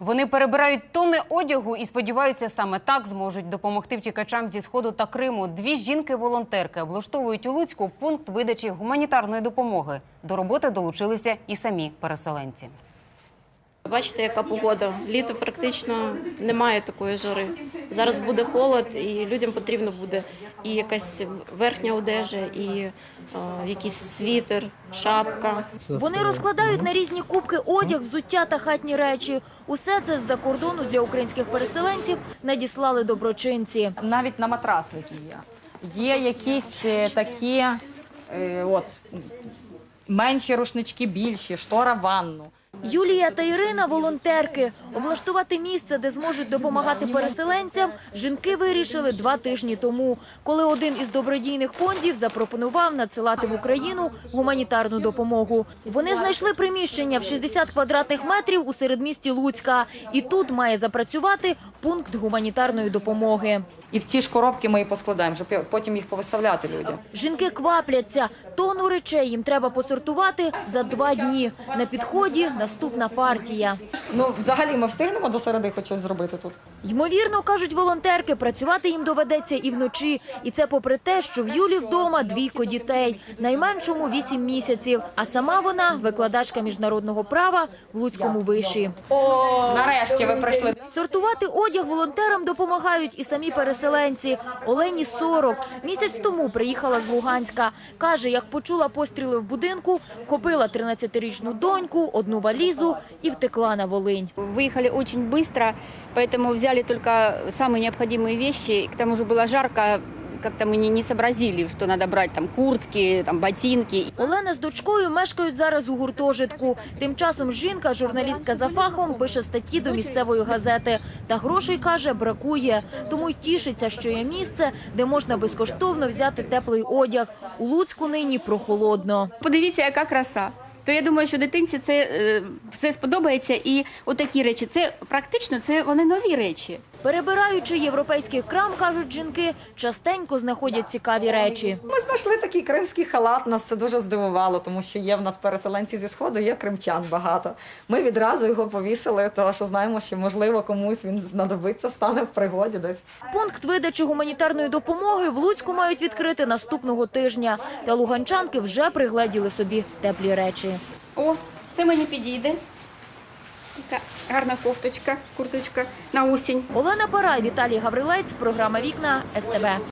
Вони перебирають тонни одягу і сподіваються, саме так зможуть допомогти втікачам зі сходу та Криму. Дві жінки-волонтерки облаштовують у Луцьку пункт видачі гуманітарної допомоги. До роботи долучилися і самі переселенці. Бачите, яка погода. Літо практично немає такої жари. Зараз буде холод, і людям потрібно буде і якась верхня одежа, і е, якийсь світер, шапка. Вони розкладають на різні кубки одяг, взуття та хатні речі. Усе це з-за кордону для українських переселенців надіслали доброчинці. навіть на матрасники є. Є якісь е, такі е, от, менші рушнички, більші, штора в ванну. Юлія та Ірина – волонтерки. Облаштувати місце, де зможуть допомагати переселенцям, жінки вирішили два тижні тому, коли один із добродійних фондів запропонував надсилати в Україну гуманітарну допомогу. Вони знайшли приміщення в 60 квадратних метрів у середмісті Луцька. І тут має запрацювати пункт гуманітарної допомоги. І в ці ж коробки ми і поскладаємо, щоб потім їх повиставляти людям. Жінки квапляться. Тонну речей їм треба посортувати за два дні. На підході наступна партія. Ну, взагалі, ми встигнемо до середи хоч щось зробити тут. Ймовірно, кажуть волонтерки, працювати їм доведеться і вночі. І це попри те, що в Юлі вдома двійко дітей, найменшому вісім місяців. А сама вона викладачка міжнародного права в Луцькому виші Нарешті ви прийшли. Сортувати одяг волонтерам допомагають і самі переселенці. Олені 40. Місяць тому приїхала з Луганська. Каже, як почула постріли в будинку, вхопила 13-річну доньку, одну валізу і втекла на Волинь. Выехали очень быстро, поэтому взяли только самые необходимые вещи. И к тому же было жарко, как-то мы не, не сообразили, что надо брать там куртки, там ботинки. Олена з дочкою мешкають зараз у гуртожитку. Тим часом жінка, журналістка за фахом, пише статті до місцевої газети. Та грошей, каже, бракує. Тому й тішиться, що є місце, де можна безкоштовно взяти теплий одяг. У Луцьку нині прохолодно. Подивіться, яка краса. То я думаю, що дитинці це е, все сподобається. І отакі речі, це практично це вони нові речі. Перебираючи європейський крам, кажуть жінки, частенько знаходять цікаві речі. Ми знайшли такий кримський халат, нас це дуже здивувало, тому що є в нас переселенці зі сходу, є кримчан багато. Ми відразу його повісили, тому що знаємо, що можливо комусь він знадобиться, стане в пригоді десь. Пункт видачі гуманітарної допомоги в Луцьку мають відкрити наступного тижня. Та луганчанки вже пригледіли собі теплі речі. О, це мені підійде. Така гарна кофточка, курточка на осінь. Олена Парай, Віталій Гаврилець, програма Вікна СТБ.